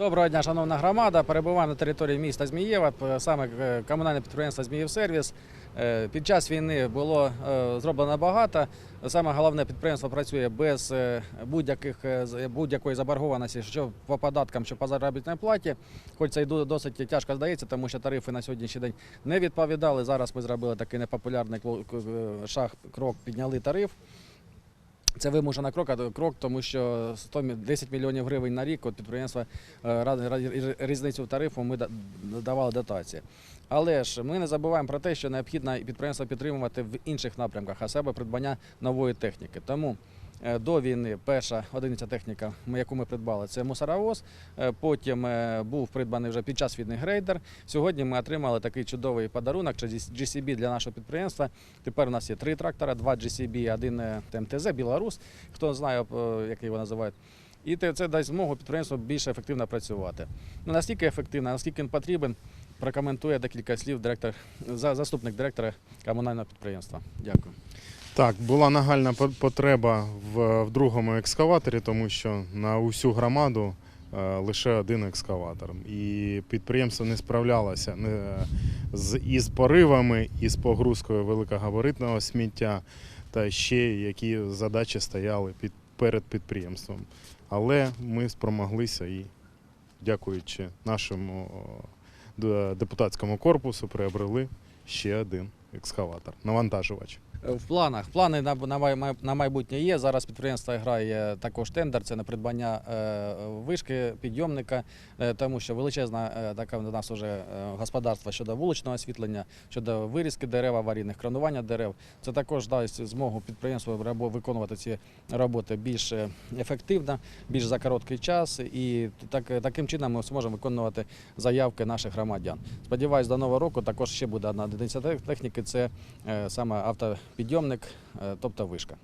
Доброго дня, шановна громада. Перебуваємо на території міста Змієва, саме е, комунальне підприємство Зміївсервіс. Е, Під час війни було е, зроблено багато. Саме головне підприємство працює без будь-яких будь-якої заборгованості, що по податкам, що по заробітній платі. Хоч це й досить тяжко здається, тому що тарифи на сьогоднішній день не відповідали. Зараз ми зробили такий непопулярний шаг, крок, підняли тариф. Це вимушена крок, крок, тому що 100, мі- 10 мільйонів гривень на рік от підприємства е, різницю в тарифу ми давали дотації. Але ж ми не забуваємо про те, що необхідно підприємство підтримувати в інших напрямках, а себе придбання нової техніки. Тому до війни перша одиниця техніка, яку ми придбали, це мусоровоз. Е, Потім е, був придбаний вже під час війни грейдер. Сьогодні ми отримали такий чудовий подарунок чи GCB для нашого підприємства. Тепер у нас є три трактора, два GCB, один е, МТЗ, Білорус, хто знає, е, як його називають. І це дасть змогу підприємству більш ефективно працювати. Ну, наскільки ефективно, наскільки він потрібен, прокоментує декілька слів директор, за- заступник директора комунального підприємства. Дякую. Так, була нагальна потреба в, в другому екскаваторі, тому що на усю громаду е, лише один екскаватор. І підприємство не справлялося не, з, із поривами, із погрузкою великогабаритного сміття та ще які задачі стояли під, перед підприємством. Але ми спромоглися і, дякуючи нашому депутатському корпусу, приобрели ще один екскаватор, навантажувач. Е, В планах плани на, на, на майбутнє є. Зараз підприємство грає також тендер. Це на придбання е, вишки, підйомника, е, тому що величезна е, така в нас вже е, господарство щодо вуличного освітлення, щодо вирізки дерев аварійних, кронування дерев. Це також дасть змогу підприємству виконувати ці роботи більш е, ефективно, більш за короткий час, і так, таким чином ми зможемо виконувати заявки наших громадян. Сподіваюсь, до нового року також ще буде одна одиниця техніки. Це е, саме автопідйомник, е, тобто вишка.